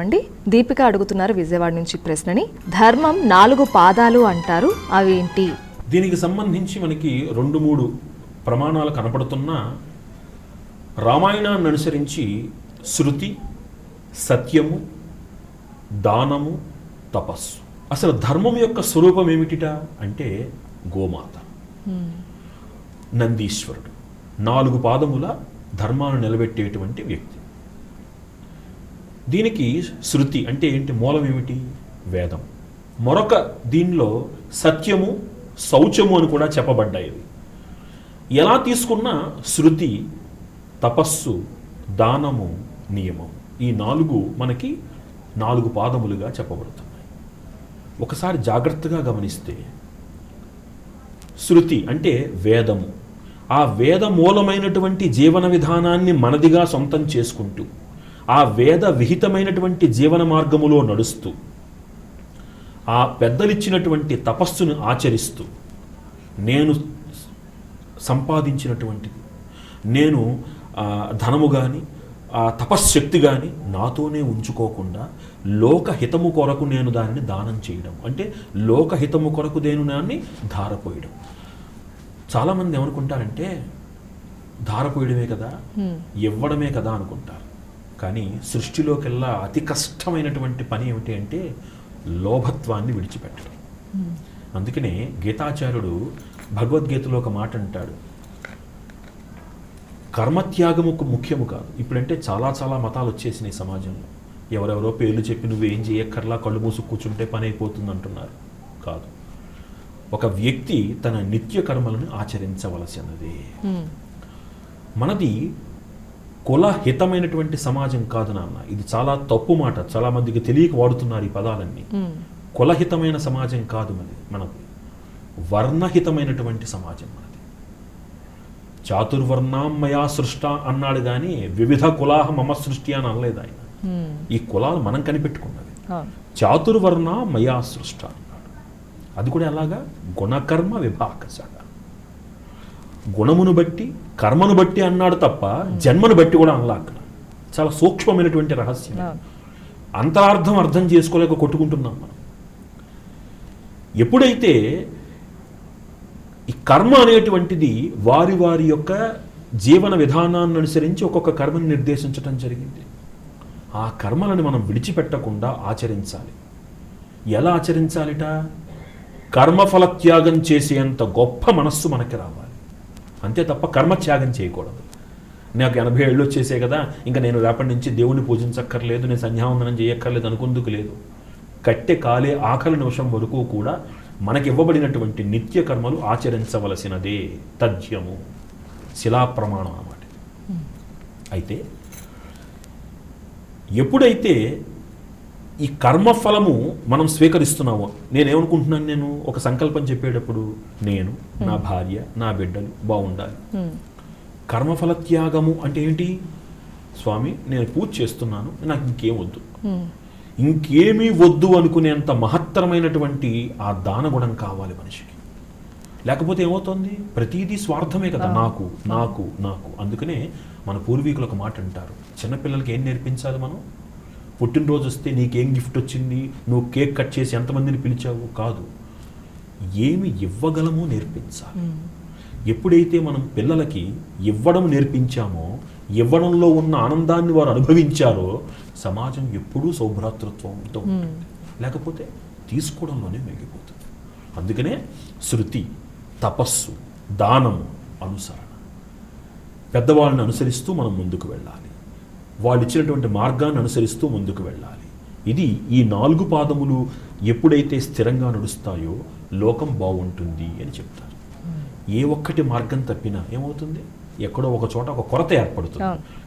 మాట్లాడదామండి దీపిక అడుగుతున్నారు విజయవాడ నుంచి ప్రశ్నని. ధర్మం నాలుగు పాదాలు అంటారు. అవి ఏంటి? దీనికి సంబంధించి మనకి రెండు మూడు ప్రమాణాలు కనపడుతున్నా. రామాయణాన్ని అనుసరించి శృతి సత్యము దానము తపస్సు. అసలు ధర్మం యొక్క స్వరూపం ఏమిటిట? అంటే గోమాత. నందీశ్వరుడు. నాలుగు పాదముల ధర్మాన్ని నిలబెట్టేటువంటి వ్యక్తి. దీనికి శృతి అంటే ఏంటి? మూలం ఏమిటి? వేదం. మరొక దీనిలో సత్యము శౌచము అని కూడా చెప్పబడ్డాయి. ఎలా తీసుకున్నా శృతి? తపస్సు దానము నియమం. ఈ నాలుగు మనకి నాలుగు పాదములుగా చెప్పబడుతున్నాయి. ఒకసారి జాగ్రత్తగా గమనిస్తే శృతి అంటే వేదము. ఆ వేద మూలమైనటువంటి జీవన విధానాన్ని మనదిగా సొంతం చేసుకుంటూ ఆ వేద విహితమైనటువంటి జీవన మార్గములో నడుస్తూ ఆ పెద్దలిచ్చినటువంటి తపస్సును ఆచరిస్తూ నేను సంపాదించినటువంటిది. నేను ధనము కానీ ఆ తపశ్శక్తి కానీ నాతోనే ఉంచుకోకుండా లోకహితము కొరకు నేను దానిని దానం చేయడం. అంటే లోకహితము కొరకు నేను దాన్ని ధారపోయడం. చాలామంది ఏమనుకుంటారంటే ధారపోయడమే కదా ఇవ్వడమే కదా అనుకుంటారు. కానీ సృష్టిలోకెల్లా అతి కష్టమైనటువంటి పని ఏమిటి అంటే లోభత్వాన్ని విడిచిపెట్టడం. అందుకనే గీతాచార్యుడు భగవద్గీతలో ఒక మాట అంటాడు. కర్మత్యాగము ముఖ్యము కాదు. ఇప్పుడంటే చాలా చాలా మతాలు వచ్చేసినాయి సమాజంలో. ఎవరెవరో పేర్లు చెప్పి నువ్వు ఏం చేయక్కర్లా కళ్ళు మూసు కూర్చుంటే పని అయిపోతుంది అంటున్నారు కాదు. ఒక వ్యక్తి తన నిత్య కర్మలను ఆచరించవలసినది. హ్మ్. మనది కులహితమైనటువంటి సమాజం కాదు నాన్న. ఇది చాలా తప్పు మాట. చాలా మందికి తెలియక వాడుతున్నారు ఈ పదాలన్నీ. కులహితమైన సమాజం కాదు మనది మనది వర్ణహితమైనటువంటి సమాజం మనది. చాతుర్వర్ణాం మయా సృష్ట అన్నాడు కానీ వివిధ కులాహ మమ సృష్టి అని అనలేదు ఆయన. ఈ కులాలు మనం కనిపెట్టుకున్నది అవును. చాతుర్వర్ణ మయా సృష్ట అన్నాడు. అది కూడా ఎలాగా? గుణకర్మ విభాగశ గుణమును బట్టి కర్మను బట్టి అన్నాడు తప్ప జన్మను బట్టి కూడా అనలా అక్కడ చాలా సూక్ష్మమైనటువంటి రహస్యం. అంతరార్థం అర్థం చేసుకోలేక కొట్టుకుంటున్నాం మనం. ఎప్పుడైతే ఈ కర్మ అనేటువంటిది వారి వారి యొక్క జీవన విధానాన్ని అనుసరించి ఒక్కొక్క కర్మను నిర్దేశించటం జరిగింది. ఆ కర్మలను మనం విడిచిపెట్టకుండా ఆచరించాలి. ఎలా ఆచరించాలిట? కర్మఫల త్యాగం చేసేంత గొప్ప మనస్సు మనకి రావాలి. అంతే తప్ప కర్మ త్యాగం చేయకూడదు. నాకు ఎనభై ఏళ్ళు వచ్చేసే కదా ఇంకా నేను రేపటి నుంచి దేవుని పూజించక్కర్లేదు నేను సంధ్యావందనం చేయక్కర్లేదు అనుకుందుకు లేదు. కట్టె కాలే ఆఖరి నిమిషం వరకు కూడా మనకి ఇవ్వబడినటువంటి నిత్య కర్మలు ఆచరించవలసినదే. తథ్యము. శిలా ప్రమాణం అన్నమాట. అయితే ఎప్పుడైతే ఈ కర్మఫలము మనం స్వీకరిస్తున్నామో. నేనేమనుకుంటున్నాను నేను? ఒక సంకల్పం చెప్పేటప్పుడు నేను నా భార్య నా బిడ్డలు బాగుండాలి. హ్మ్. కర్మఫల త్యాగము అంటే ఏంటి? స్వామి నేను పూజ చేస్తున్నాను నాకు ఇంకేం వద్దు. హ్మ్. ఇంకేమీ వద్దు అనుకునేంత మహత్తరమైనటువంటి ఆ దాన గుణం కావాలి మనిషికి. లేకపోతే ఏమవుతుంది? ప్రతిదీ స్వార్థమే కదా. నాకు నాకు నాకు. అందుకనే మన పూర్వీకులు ఒక మాట అంటారు. చిన్నపిల్లలకి ఏం నేర్పించాలి మనం? పుట్టినరోజు వస్తే నీకేం గిఫ్ట్ వచ్చింది? నువ్వు కేక్ కట్ చేసి ఎంతమందిని పిలిచావు? కాదు. ఏమి ఇవ్వగలమో నేర్పించాలి. ఎప్పుడైతే మనం పిల్లలకి ఇవ్వడం నేర్పించామో ఇవ్వడంలో ఉన్న ఆనందాన్ని వారు అనుభవించారో సమాజం ఎప్పుడూ సౌభ్రాతృత్వంతో ఉంటుంది. లేకపోతే తీసుకోవడంలోనే మిగిలిపోతుంది అందుకనే శృతి తపస్సు దానము అనుసరణ. పెద్దవాళ్ళని అనుసరిస్తూ మనం ముందుకు వెళ్ళాలి. వాళ్ళు ఇచ్చినటువంటి మార్గాన్ని అనుసరిస్తూ ముందుకు వెళ్ళాలి. ఇది ఈ నాలుగు పాదములు ఎప్పుడైతే స్థిరంగా నడుస్తాయో లోకం బాగుంటుంది అని చెప్తారు. ఏ ఒక్కటి మార్గం తప్పినా ఏమవుతుంది? ఎక్కడో ఒక చోట ఒక కొరత ఏర్పడుతుంది.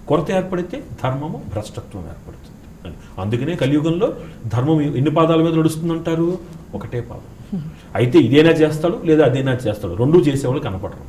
కొరత ఏర్పడితే ధర్మము భ్రష్టత్వం ఏర్పడుతుంది అని. అందుకనే కలియుగంలో ధర్మం ఎన్ని పాదాల మీద నడుస్తుందంటారు? ఒకటే పాదం. అయితే ఇదేనా చేస్తాడు లేదా అదేనా చేస్తాడు? రెండూ చేసేవాళ్ళు కనపడరు.